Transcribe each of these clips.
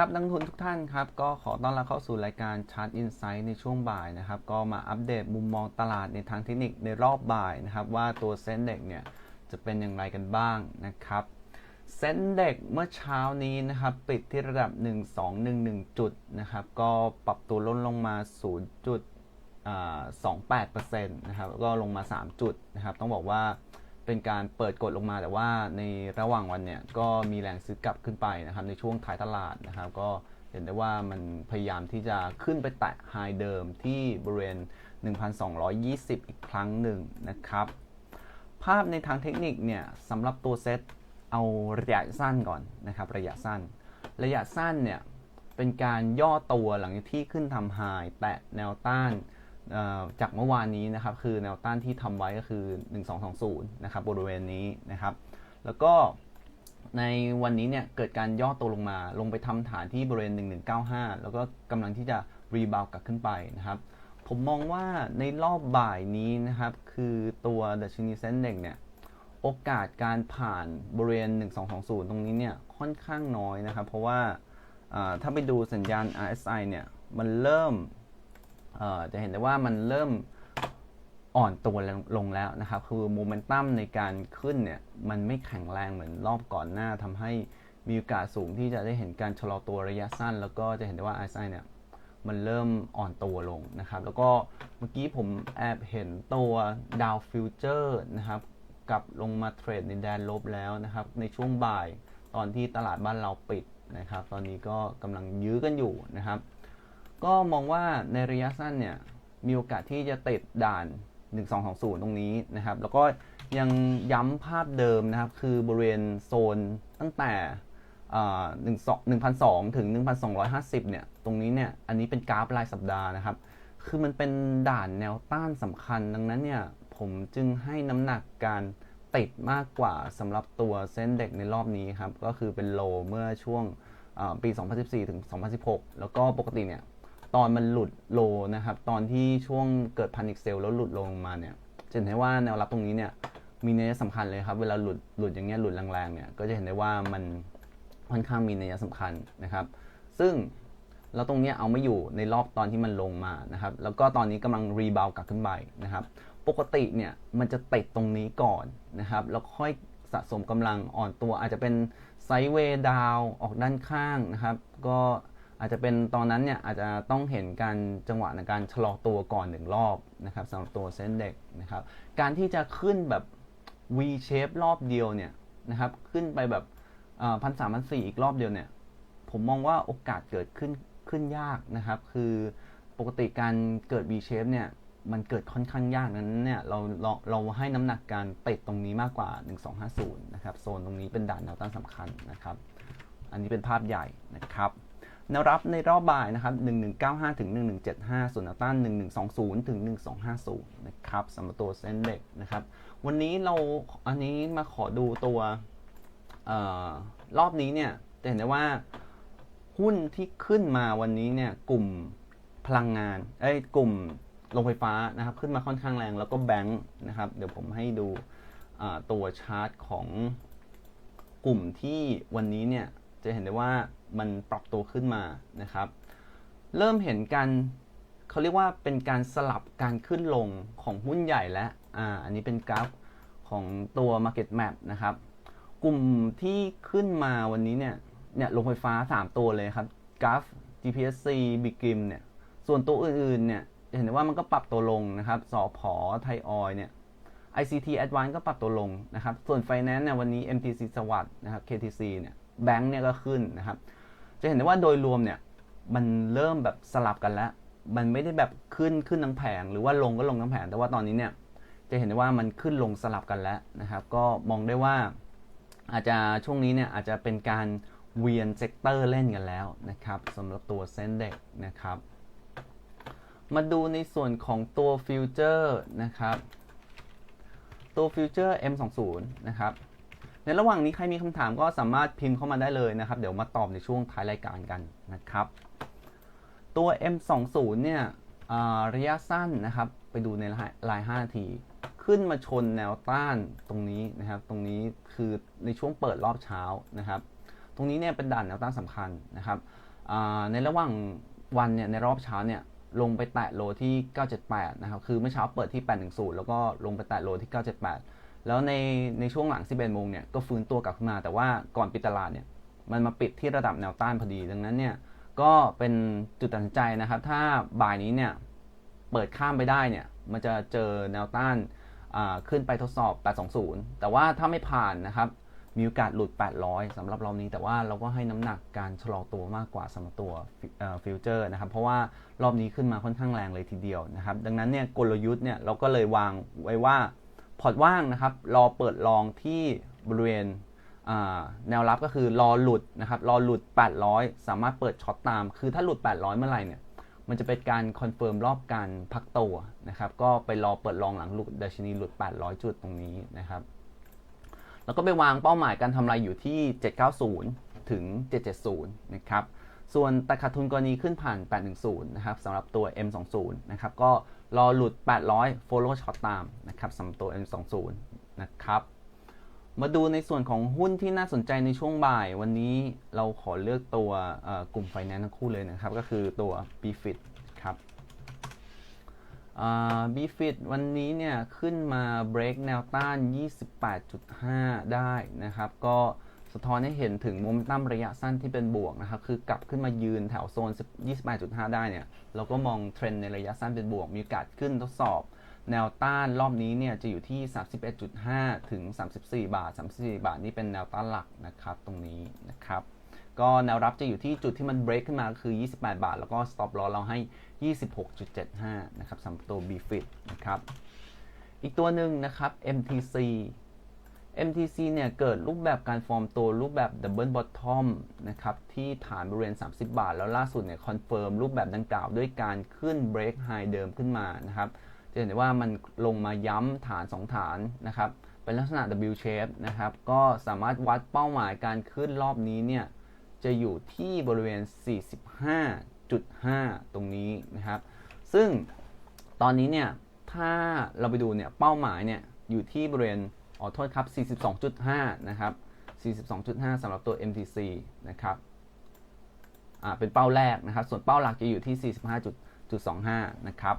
ครับนักลงทุนทุกท่านครับ ก็ขอต้อนรับเข้าสู่รายการ Chart Insight ในช่วงบ่ายนะครับ ก็มาอัปเดตมุมมองตลาดในทางเทคนิคในรอบบ่ายนะครับ ว่าตัวเซ็นเด็กเนี่ยจะเป็นอย่างไรกันบ้างนะครับเซ็นเด็กเมื่อเช้านี้นะครับ ปิดที่ระดับ 1211 จุดนะครับ ก็ปรับตัวลดลงมา 0.28%นะครับก็ลงมา 3 จุดนะครับ ต้องบอกว่า เป็นการเปิดกดลงมา แต่ว่าในระหว่างวันเนี่ยก็มีแรงซื้อกลับขึ้นไปนะครับในช่วงท้ายตลาดนะครับก็เห็นได้ว่ามันพยายามที่จะขึ้นไปแตะไฮเดิมที่บริเวณ 1,220 อีกครั้งหนึ่งนะครับ ภาพในทางเทคนิคเนี่ยสำหรับตัวเซตเอาระยะสั้นก่อนนะครับระยะสั้น ระยะสั้นเนี่ยเป็นการย่อตัวหลังที่ขึ้นทำไฮแตะแนวต้าน จากเมื่อวานนี้นะครับคือแนวต้านที่ทำไว้ก็คือ 1220 นะครับบริเวณนี้นะครับ แล้วก็ในวันนี้เนี่ยเกิดการย่อตัวลงมาลงไปทำฐานที่บริเวณ 1195 แล้วก็กำลังที่จะรีบาวกลับขึ้นไปนะครับผมมองว่าในรอบบ่ายนี้นะครับ คือตัวดัชนีเซ็นเด็กเนี่ยโอกาสการผ่านบริเวณ 1220 ตรงนี้เนี่ยค่อนข้างน้อยนะครับ เพราะว่าถ้าไปดูสัญญาณ RSI เนี่ยมันเริ่ม จะเห็นได้ว่ามันเริ่มอ่อนตัวลงแล้วนะครับ คือโมเมนตัมในการขึ้นเนี่ยมันไม่แข็งแรงเหมือนรอบก่อนหน้าทำให้มีโอกาสสูงที่จะได้เห็นการชะลอตัวระยะสั้น แล้วก็จะเห็นได้ว่า RSI เนี่ยมันเริ่มอ่อนตัวลงนะครับ แล้วก็เมื่อกี้ผมแอบเห็นตัวดาวฟิวเจอร์นะครับกลับลงมาเทรดในแดนลบแล้วนะครับ ในช่วงบ่ายตอนที่ตลาดบ้านเราปิดนะครับ ตอนนี้ก็กำลังยื้อกันอยู่นะครับ ก็มองว่าในระยะสั้นเนี่ยมีโอกาสที่จะติดด่าน 1220 ตรงนี้นะครับ แล้วก็ยังย้ำภาพเดิมนะครับ คือบริเวณโซนตั้งแต่1,200 ถึง 1,250 เนี่ย ตรงนี้เนี่ย อันนี้เป็นกราฟรายสัปดาห์นะครับ คือมันเป็นด่านแนวต้านสำคัญ ดังนั้นเนี่ย ผมจึงให้น้ำหนักการติดมากกว่าสำหรับตัวเส้นเด็กในรอบนี้ครับ ก็คือเป็นโลเมื่อช่วงปี 2014 ถึง 2016 แล้วก็ปกติเนี่ย ตอนมันหลุดโลนะครับ ตอนที่ช่วงเกิดพันิคเซลแล้วหลุดลงมาเนี่ยจะเห็นได้ว่าแนวรับตรงนี้เนี่ยมีนัยสำคัญเลยครับ เวลาหลุดหลุดอย่างเงี้ยหลุดแรงๆเนี่ยก็จะเห็นได้ว่ามันค่อนข้างมีนัยสำคัญนะครับ ซึ่งเราตรงนี้เอาไม่อยู่ในรอบตอนที่มันลงมานะครับ แล้วก็ตอนนี้กำลังรีบาวกลับขึ้นไปนะครับ ปกติเนี่ยมันจะติดตรงนี้ก่อนนะครับ แล้วค่อยสะสมกำลังอ่อนตัวอาจจะเป็นไซด์เวย์ดาวออกด้านข้างนะครับ ก็ อาจจะเป็นตอนนั้นเนี่ยอาจจะต้องเห็นการจังหวะในการชะลอตัวก่อนหนึ่งรอบนะครับสำหรับตัวเส้นเด็กนะครับ การที่จะขึ้นแบบ V shape รอบเดียวเนี่ยนะครับขึ้นไปแบบพันสามพันสี่อีกรอบเดียวเนี่ยผมมองว่าโอกาสเกิดขึ้นขึ้นยากนะครับ คือปกติการเกิด V shape เนี่ยมันเกิดค่อนข้างยากนั้นเนี่ยเราเราเราให้น้ำหนักการติดตรงนี้มากกว่า 1250 นะครับ โซนตรงนี้เป็นด่านแนวต้านสำคัญนะครับ อันนี้เป็นภาพใหญ่นะครับ แนวรับในรอบบ่ายนะครับ 1195 ถึง 1175 ส่วนแนวต้าน 1120 ถึง 1250 นะครับสำหรับตัวเซ็นเด็กนะครับ วันนี้เราอันนี้มาขอดูตัวออรอบนี้เนี่ยจะเห็นได้ว่าหุ้นที่ขึ้นมาวันนี้เนี่ยกลุ่มพลังงานเอ้ยกลุ่มโรงไฟฟ้านะครับ ขึ้นมาค่อนข้างแรงแล้วก็แบงค์นะครับ เดี๋ยวผมให้ดูตัวชาร์ตของกลุ่มที่วันนี้เนี่ย จะเห็นได้ว่ามันปรับตัวขึ้นมานะครับ เริ่มเห็นการเขาเรียกว่าเป็นการสลับการขึ้นลงของหุ้นใหญ่และอ่าอันนี้เป็นกราฟของตัว Market Map นะครับ กลุ่มที่ขึ้นมาวันนี้เนี่ยเนี่ยลงไฟฟ้า 3 ตัวเลยครับกราฟ GPSC b i g i m เนี่ยส่วนตัวอื่นๆเนี่ยเห็นได้ว่ามันก็ปรับตัวลงนะครับสอพอไทยออยเนี่ย ICT Advance ก็ปรับตัวลงนะครับ ส่วน Finance เนี่ยวันนี้ MTC สวัสด์นะครับ KTC เนี่ย แบงค์เนี่ยก็ขึ้นนะครับ จะเห็นได้ว่าโดยรวมเนี่ยมันเริ่มแบบสลับกันแล้ว มันไม่ได้แบบขึ้นขึ้นทั้งแผง หรือว่าลงก็ลงทั้งแผง แต่ว่าตอนนี้เนี่ยจะเห็นได้ว่ามันขึ้นลงสลับกันแล้วนะครับ ก็มองได้ว่าอาจจะช่วงนี้เนี่ยอาจจะเป็นการเวียนเซกเตอร์เล่นกันแล้วนะครับสำหรับตัวเซนเด็กนะครับ มาดูในส่วนของตัวฟิวเจอร์นะครับ ตัวฟิวเจอร์ M20 นะครับ ในระหว่างนี้ใครมีคำถามก็สามารถพิมพ์เข้ามาได้เลยนะครับ เดี๋ยวมาตอบในช่วงท้ายรายการกันนะครับ ตัว M20 เนี่ยระยะสั้นนะครับ ไปดูในราย5นาที ขึ้นมาชนแนวต้านตรงนี้นะครับ ตรงนี้คือในช่วงเปิดรอบเช้านะครับ ตรงนี้เนี่ยเป็นด่านแนวต้านสำคัญนะครับในระหว่างวันเนี่ยในรอบเช้าเนี่ยลงไปแตะโลที่ 978 นะครับ คือเมื่อเช้าเปิดที่ 810 แล้วก็ลงไปแตะโลที่ 978 แล้วในในช่วงหลัง 11 โมงเนี่ยก็ฟื้นตัวกลับขึ้นมา แต่ว่าก่อนปิดตลาดเนี่ยมันมาปิดที่ระดับแนวต้านพอดี ดังนั้นเนี่ยก็เป็นจุดตัดสินใจนะครับ ถ้าบ่ายนี้เนี่ยเปิดข้ามไปได้เนี่ยมันจะเจอแนวต้านขึ้นไปทดสอบ 820 แต่ว่าถ้าไม่ผ่านนะครับมีโอกาสหลุด 800สำหรับรอบนี้ แต่ว่าเราก็ให้น้ำหนักการชะลอตัวมากกว่าสำหรับตัวฟิวเจอร์นะครับ เพราะว่ารอบนี้ขึ้นมาค่อนข้างแรงเลยทีเดียวนะครับ ดังนั้นเนี่ยกลยุทธ์เนี่ยเราก็เลยวางไว้ว่า พอร์ตว่างนะครับ รอเปิดลองที่บริเวณแนวรับก็คือรอหลุดนะครับรอหลุด 800 สามารถเปิดช็อตตาม คือถ้าหลุด 800 เมื่อไหร่เนี่ยมันจะเป็นการคอนเฟิร์มรอบการพักตัวนะครับก็ไปรอเปิดลองหลังหลุดดัชนีหลุด 800 จุดตรงนี้นะครับ แล้วก็ไปวางเป้าหมายการทำไรอยู่ที่ 790 ถึง 770 นะครับ ส่วนต่ขาดทุนกรณีขึ้นผ่าน 810 นะครับสำหรับตัว M20 นะครับก็ รอหลุด 800 follow short ตามนะครับสำหรับตัว M20 นะครับ มาดูในส่วนของหุ้นที่น่าสนใจในช่วงบ่าย วันนี้เราขอเลือกตัวกลุ่มไฟแนนซ์ทั้งคู่เลยนะครับ ก็คือตัว BFIT ครับบีฟิตวันนี้เนี่ย ขึ้นมา break แนวต้าน 28.5 ได้นะครับ ก็ สะท้อนให้เห็นถึงมุมตั้มระยะสั้นที่เป็นบวกนะครับ คือกลับขึ้นมายืนแถวโซน 28.5 ได้เนี่ย เราก็มองเทรนด์ในระยะสั้นเป็นบวก มีโอกาสขึ้นทดสอบ แนวต้านรอบนี้เนี่ยจะอยู่ที่ 31.5 ถึง 34 บาท 34 บาทนี่เป็นแนวต้านหลักนะครับ ตรงนี้นะครับ ก็แนวรับจะอยู่ที่จุดที่มัน break ขึ้นมาคือ 28 บาท แล้วก็ stop loss เราให้ 26.75 นะครับสำหรับตัว BFIT นะครับ อีกตัวหนึ่งนะครับ MTC MTC เนี่ยเกิดรูปแบบการฟอร์มตัวรูปแบบ Double Bottom นะครับที่ฐานบริเวณ 30 บาท แล้วล่าสุดเนี่ยคอนเฟิร์มรูปแบบดังกล่าวด้วยการขึ้น break high เดิมขึ้นมานะครับจะเห็นได้ว่ามันลงมาย้ำฐาน 2 ฐานนะครับเป็นลักษณะ W shape นะครับก็สามารถวัดเป้าหมายการขึ้นรอบนี้เนี่ยจะอยู่ที่บริเวณ 45.5 ตรงนี้นะครับซึ่งตอนนี้เนี่ยถ้าเราไปดูเนี่ยเป้าหมายเนี่ยอยู่ที่บริเวณ อ๋อโทษครับ 42.5 นะครับ 42.5 สำหรับตัว MTC นะครับ อ่า เป็นเป้าแรกนะครับ ส่วนเป้าหลักจะอยู่ที่ 45.25 นะครับ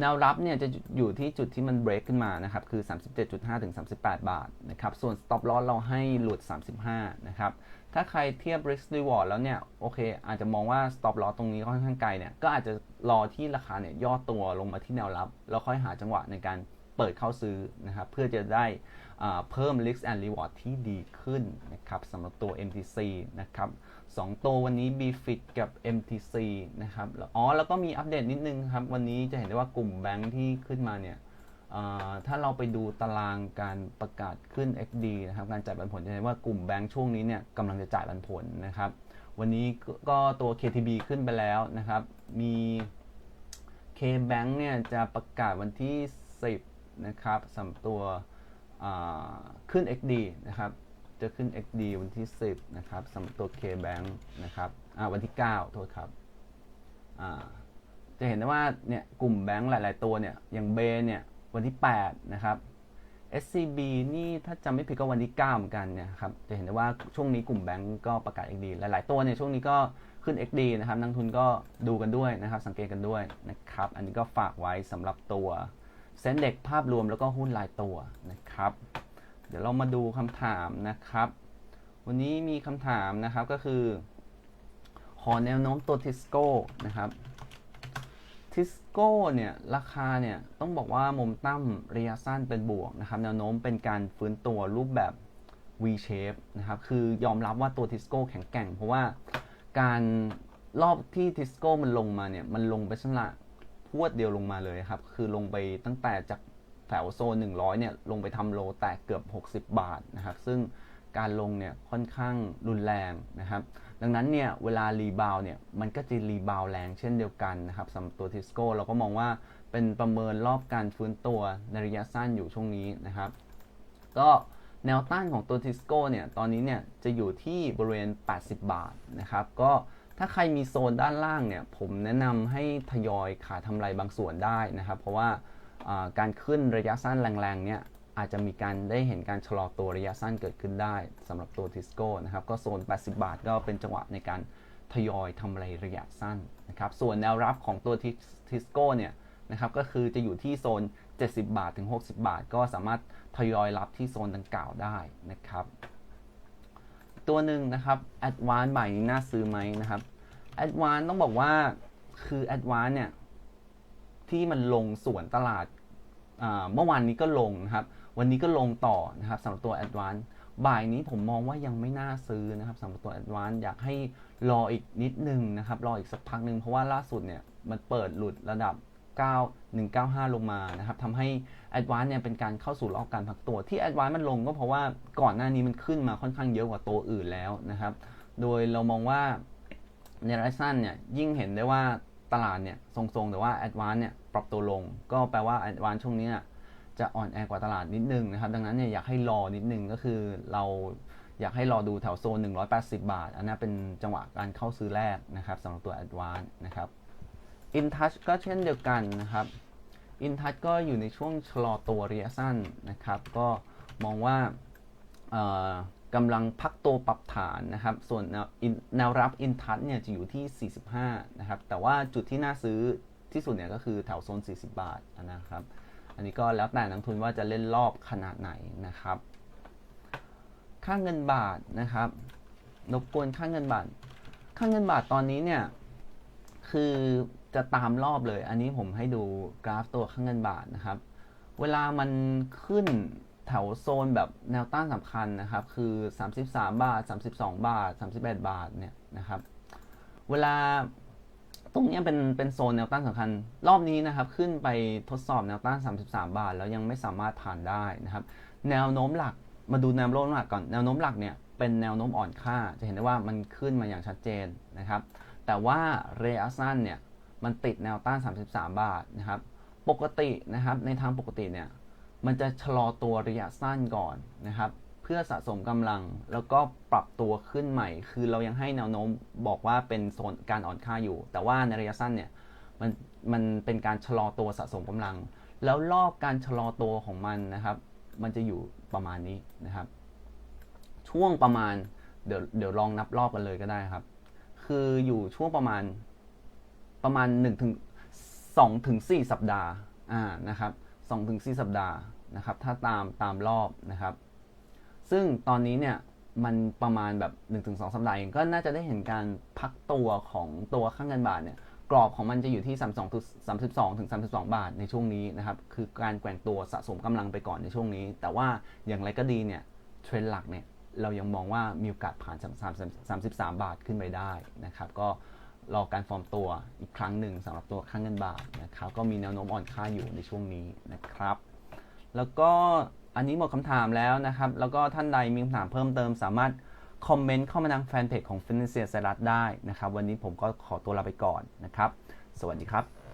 แนวรับเนี่ยจะอยู่ที่จุดที่มัน break ขึ้นมานะครับ คือ 37.5 ถึง 38 บาทนะครับ ส่วน stop loss เราให้หลุด 35 นะครับ ถ้าใครเทียบ risk reward แล้วเนี่ย โอเค อาจจะมองว่า stop loss ตรงนี้ค่อนข้างไกลเนี่ย ก็อาจจะรอที่ราคาเนี่ยย่อตัวลงมาที่แนวรับ แล้วค่อยหาจังหวะในการเปิดเข้าซื้อนะครับ เพื่อจะได้ เพิ่ม risk and reward ที่ดีขึ้นนะครับสำหรับตัว MTC นะครับสองตัววันนี้ BFIT กับ MTC นะครับอ๋อแล้วก็มีอัปเดตนิดนึงครับ วันนี้จะเห็นได้ว่ากลุ่มแบงค์ที่ขึ้นมาเนี่ยถ้าเราไปดูตารางการประกาศขึ้น XD นะครับการจ่ายปันผลจะเห็นว่ากลุ่มแบงค์ช่วงนี้เนี่ยกำลังจะจ่ายปันผลนะครับ วันนี้ก็ตัว KTB ขึ้นไปแล้วนะครับ มี KBank เนี่ยจะประกาศวันที่ 10 นะครับสำหรับตัว ขึ้น XD นะครับ จะขึ้น XD วันที่ 10 นะครับสำหรับตัว KBank นะครับวันที่ 9 โทษครับ จะเห็นได้ว่าเนี่ยกลุ่มแบงค์หลาย ๆ ตัวเนี่ย อย่างเบเนี่ยวันที่ 8 นะครับ SCB นี่ถ้าจำไม่ผิดก็วันที่ 9 เหมือนกันเนี่ยครับ จะเห็นได้ว่าช่วงนี้กลุ่มแบงก์ก็ประกาศ XD หลาย ๆ ตัวเนี่ยช่วงนี้ก็ขึ้น XD นะครับ นักทุนก็ดูกันด้วยนะครับ สังเกตกันด้วยนะครับ อันนี้ก็ฝากไว้สำหรับตัว เซ็นเด็กภาพรวมแล้วก็หุ้นรายตัวนะครับ เดี๋ยวเรามาดูคำถามนะครับ วันนี้มีคำถามนะครับก็คือ ขอแนวโน้มตัวทิสโก้นะครับทิสโก้เนี่ยราคาเนี่ยต้องบอกว่ามุมตั้มระยะสั้นเป็นบวกนะครับแนวโน้มเป็นการฟื้นตัวรูปแบบ V shape นะครับคือยอมรับว่าตัวทิสโก้แข็งแกร่ง เพราะว่าการรอบที่ทิสโก้มันลงมาเนี่ยมันลงไปชั้นละ พวดเดียวลงมาเลยครับ คือลงไปตั้งแต่จากแถวโซน 100 เนี่ย ลงไปทำโลแตกเกือบ 60 บาทนะครับ ซึ่งการลงเนี่ยค่อนข้างรุนแรงนะครับ ดังนั้นเนี่ยเวลารีบาวเนี่ยมันก็จะรีบาวแรงเช่นเดียวกันนะครับสำหรับตัวทิสโก้เราก็มองว่าเป็นประเมินรอบการฟื้นตัวในระยะสั้นอยู่ช่วงนี้นะครับ ก็แนวต้านของตัวทิสโก้เนี่ยตอนนี้เนี่ยจะอยู่ที่บริเวณ 80 บาทนะครับ ก็ ถ้าใครมีโซนด้านล่างเนี่ย ผมแนะนำให้ทยอยขายทำไรบางส่วนได้นะครับ เพราะว่าการขึ้นระยะสั้นแรงๆเนี่ยอาจจะมีการได้เห็นการชะลอตัวระยะสั้นเกิดขึ้นได้สำหรับตัวทิสโก้นะครับ ก็โซน 80 บาทก็เป็นจังหวะในการทยอยทำอะไรระยะสั้นนะครับ ส่วนแนวรับของตัวทิสโก้เนี่ยนะครับก็คือจะอยู่ที่โซน 70 บาทถึง 60 บาท ก็สามารถทยอยรับที่โซนดังกล่าวได้นะครับ ตัวหนึ่งนะครับ Advance บ่ายนี้น่าซื้อไหมนะครับ Advance ต้องบอกว่าคือ Advance เนี่ย ที่มันลงสวนตลาดเมื่อวานนี้ก็ลงนะครับ วันนี้ก็ลงต่อนะครับสำหรับตัว Advance บ่ายนี้ผมมองว่ายังไม่น่าซื้อนะครับสำหรับตัว Advance อยากให้รออีกนิดนึงนะครับ รออีกสักพักหนึ่งเพราะว่าล่าสุดเนี่ย มันเปิดหลุดระดับ 9 195 ลงมานะครับทำให้ Advance เนี่ยเป็นการเข้าสู่รอบการพักตัวที่ Advance มันลงก็เพราะว่าก่อนหน้านี้มันขึ้นมาค่อนข้างเยอะกว่าตัวอื่นแล้วนะครับ โดยเรามองว่าในระยะสั้นเนี่ยยิ่งเห็นได้ว่าตลาดเนี่ยทรงๆ แต่ว่า Advance เนี่ยปรับตัวลง ก็แปลว่า Advance ช่วงนี้จะอ่อนแอกว่าตลาดนิดนึงนะครับ ดังนั้นเนี่ยอยากให้รอนิดนึงก็คือเราอยากให้รอดูแถวโซน 180 บาท อันนั้นเป็นจังหวะการเข้าซื้อแรกนะครับสำหรับตัว Advance นะครับ InTouch ก็เช่นเดียวกันนะครับ InTouch ก็อยู่ในช่วงชะลอตัวระยะสั้นนะครับ ก็มองว่ากำลังพักตัวปรับฐานนะครับ ส่วนแนว in- แนวรับ InTouch เนี่ยจะอยู่ที่ 45 นะครับ แต่ว่าจุดที่น่าซื้อที่สุดเนี่ยก็คือแถวโซน 40 บาทนะครับ อันนี้ก็แล้วแต่นักทุนว่าจะเล่นรอบขนาดไหนนะครับ ค่าเงินบาทนะครับรบกวนค่าเงินบาท ค่าเงินบาทตอนนี้เนี่ยคือ จะตามรอบเลย อันนี้ผมให้ดูกราฟตัวค่าเงินบาทนะครับ เวลามันขึ้นแถวโซนแบบแนวต้านสำคัญนะครับ คือ 33 บาท 32 บาท31บาทเนี่ยนะครับ เวลาตรงนี้เป็นเป็นโซนแนวต้านสำคัญ รอบนี้นะครับ ขึ้นไปทดสอบแนวต้าน 33 บาท แล้วยังไม่สามารถผ่านได้นะครับ แนวโน้มหลักมาดูแนวโน้มหลักก่อนแนวโน้มหลักเนี่ยเป็นแนวโน้มอ่อนค่า จะเห็นได้ว่ามันขึ้นมาอย่างชัดเจนนะครับ แต่ว่าระยะสั้นเนี่ย มันติดแนวต้าน 33 บาทนะครับ ปกตินะครับในทางปกติเนี่ยมันจะชะลอตัวระยะสั้นก่อนนะครับ เพื่อสะสมกำลังแล้วก็ปรับตัวขึ้นใหม่ คือเรายังให้แนวโน้มบอกว่าเป็นโซนการอ่อนค่าอยู่ แต่ว่าในระยะสั้นเนี่ยมันมันเป็นการชะลอตัวสะสมกำลัง แล้วรอบการชะลอตัวของมันนะครับ มันจะอยู่ประมาณนี้นะครับ ช่วงประมาณเดี๋ยวเดี๋ยวลองนับรอบกันเลยก็ได้ครับ คืออยู่ช่วงประมาณ ประมาณ1ถึง2ถึง4สัปดาห์อ่านะครับ2ถึง4สัปดาห์นะครับถ้าตามตามรอบนะครับ ซึ่งตอนนี้เนี่ยมันประมาณแบบ 1-2 สัปดาห์เองก็น่าจะได้เห็นการพักตัวของตัวค่างเงินบาทเนี่ยกรอบของมันจะอยู่ที่ 32ถึง32ถึง32 บาทในช่วงนี้นะครับคือการแกว่งตัวสะสมกำลังไปก่อนในช่วงนี้ แต่ว่าอย่างไรก็ดีเนี่ยเทรนด์หลักเนี่ยเรายังมองว่ามีโอกาสผ่าน 33 33 บาทขึ้นไปได้นะครับก็ รอการฟอร์มตัวอีกครั้งหนึ่งสำหรับตัวค่างเงินบาทนะครับก็มีแนวโน้มอ่อนค่าอยู่ในช่วงนี้นะครับ แล้วก็อันนี้หมดคำถามแล้วนะครับ แล้วก็ท่านใดมีคำถามเพิ่มเติมสามารถคอมเมนต์เข้ามาทางแฟนเพจของ Financial ไซรัสได้นะครับ วันนี้ผมก็ขอตัวลาไปก่อนนะครับ สวัสดีครับ